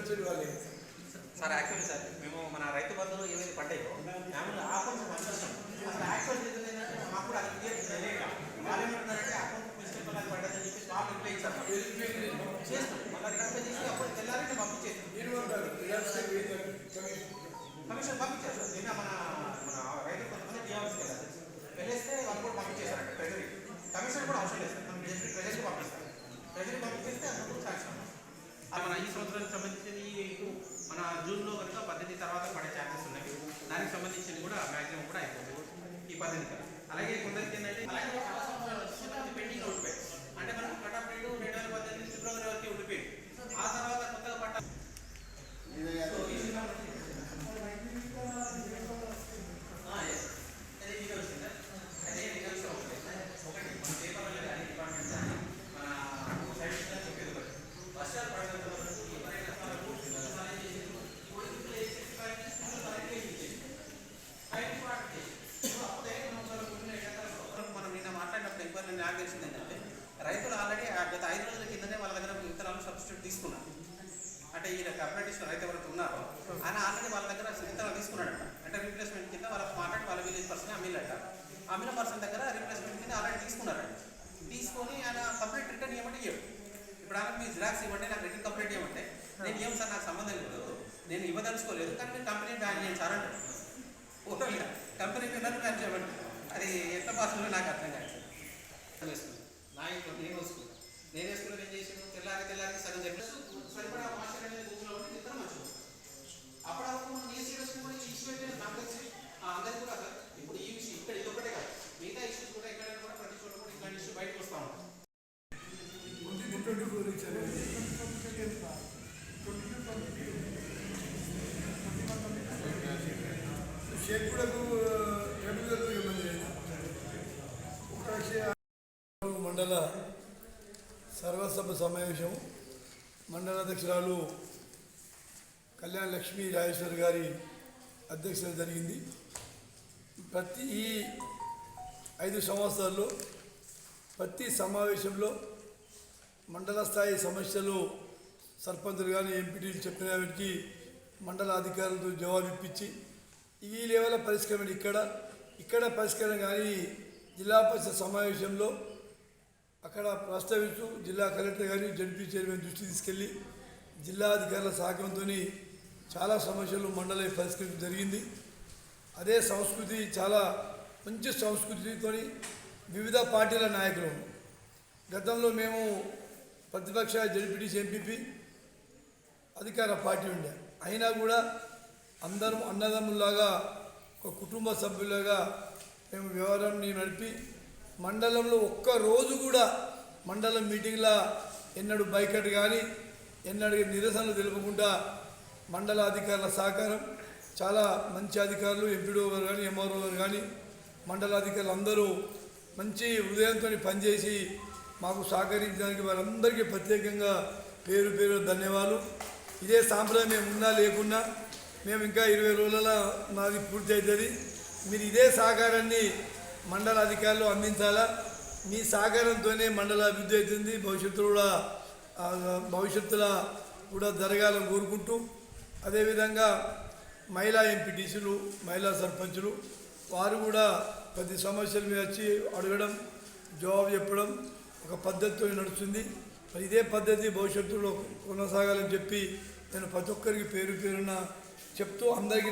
వచ్చేది వాళ్ళే sir actually sir మేము మన రైతు బంధువులు ఏమైతే పడ్డాయో మేము ఆఫర్స్ పనిచేస్తాం ఈ పద్ధతి అలాగే కొందరికి ఏంటంటే ఎంక్వైరీ ఏంటంటే రైతులు ఆల్రెడీ గత ఐదు రోజుల కిందనే వాళ్ళ దగ్గర విత్తనాలు సబ్స్టిట్యూట్ తీసుకున్నారు. అంటే ఈ అప్రెంటిస్ రైతు ఎవరైతే ఉన్నారో ఆయన ఆల్రెడీ వాళ్ళ దగ్గర విత్తనాలు తీసుకున్నాడట. అంటే రీప్లేస్మెంట్ కింద వాళ్ళకి మాట్లాడి వాళ్ళ విలేజ్ పర్సన్ అమ్మిలట అమ్మిన పర్సన్ దగ్గర రీప్లేస్మెంట్ కింద ఆల్రెడీ తీసుకున్నారట. తీసుకొని ఆయన కంప్లీట్ రిటర్న్ ఇవ్వమంటే ఇవ్వడు ఇప్పుడు ఆయన మీ జిరాక్స్ ఇవ్వండి నాకు రిటర్న్ కంప్లీట్ ఇవ్వమంటే నేను ఏం సార్ నాకు సంబంధం లేదు. నేను ఇవ్వదలుచుకోలేదు కానీ మీరు కంపెనీ బ్యాన్ చేయండి ఓకే కంపెనీ నన్ను బ్యాన్ చేయమంటే అది ఎంత పాసిబుల్ నాకు అర్థం కాదు. వేసుకున్నాను నా ఇంట్లో నేను వేసుకున్నాను నేను వేసుకున్నది ఏం చేసాను తెల్లారి తెల్లారి సగం చెప్పేసి సరిపడా మాస్టర్ అనేది భూమిలో ఉంటే నిద్ర మంచిగా వస్తుంది. అప్పుడు అప్పుడు మనం ఏ సీరియస్ కూడా ఈ ఇష్యూ అయితే నాకు తెలిసి అందరికీ కూడా సార్ ఇప్పుడు ఈ ఇష్యూ ఇక్కడ ఇది ఒకటే కాదు. మిగతా ఇష్యూస్ కూడా ఎక్కడైనా కూడా ప్రతి చోట కూడా ఇట్లాంటి ఇష్యూ బయటకు వస్తూ ఉంటాం రెడ్డిగూడకు ఇబ్బంది లేదు ఒక విషయం మండల సర్వసభ సమావేశం మండల అధ్యక్షురాలు కళ్యాణ లక్ష్మీ రాజేశ్వర్ గారి అధ్యక్షత జరిగింది. ప్రతి ఈ ఐదు సంవత్సరాల్లో ప్రతి సమావేశంలో మండల స్థాయి సమస్యలు సర్పంచులు కానీ ఎంపీటీలు చెప్పిన వాటికి మండల అధికారులతో జవాబు ఇప్పించి ఈ లెవెల్ పరిష్కరణ ఇక్కడ ఇక్కడ పరిష్కరణ కానీ జిల్లా పరిషత్ సమావేశంలో అక్కడ ప్రస్తావిస్తూ జిల్లా కలెక్టర్ గారి జడ్పీ చైర్మన్ దృష్టి తీసుకెళ్ళి జిల్లా అధికారుల సహకారంతో చాలా సమస్యలు మండలి పరిష్కరించడం జరిగింది. అదే సంస్కృతి చాలా మంచి సంస్కృతితో వివిధ పార్టీల నాయకులు. గతంలో మేము ప్రతిపక్ష జడ్పీటీసీ ఎంపీపీ అధికార పార్టీ ఉండే. అయినా కూడా అందరం అన్నదమ్ములాగా ఒక కుటుంబ సభ్యులాగా మేము వ్యవహారాన్ని నడిపి మండలంలో ఒక్క రోజు కూడా మండలం మీటింగ్లో ఎన్నడు బైకట్ కానీ ఎన్నడు నిరసనలు తెలుపకుండా మండల అధికారుల సహకారం చాలా మంచి అధికారులు ఎంపీడో గారు కానీ ఎంఆర్ఓ గారు కానీ మండల అధికారులు అందరూ మంచి హృదయంతో పనిచేసి మాకు సహకరించడానికి వారందరికీ ప్రత్యేకంగా పేరు పేరు ధన్యవాదాలు. ఇదే సాంప్రదాయం మేము ఉన్నా లేకున్నా మేము ఇంకా ఇరవై రోజుల మాది పూర్తి అవుతుంది మీరు ఇదే సహకారాన్ని మండల అధికారులు అందించాలా? మీ సహకారంతోనే మండల అభివృద్ధి అవుతుంది. భవిష్యత్తు కూడా భవిష్యత్తులో కూడా జరగాలని కోరుకుంటూ అదేవిధంగా మహిళా ఎంపీటీసీలు మహిళా సర్పంచులు వారు కూడా ప్రతి సమస్యల మీద వచ్చి అడగడం జవాబు చెప్పడం ఒక పద్ధతితో నడుస్తుంది. మరి ఇదే పద్ధతి భవిష్యత్తులో కొనసాగాలని చెప్పి నేను ప్రతి ఒక్కరికి పేరు పేరున చెప్తూ అందరికీ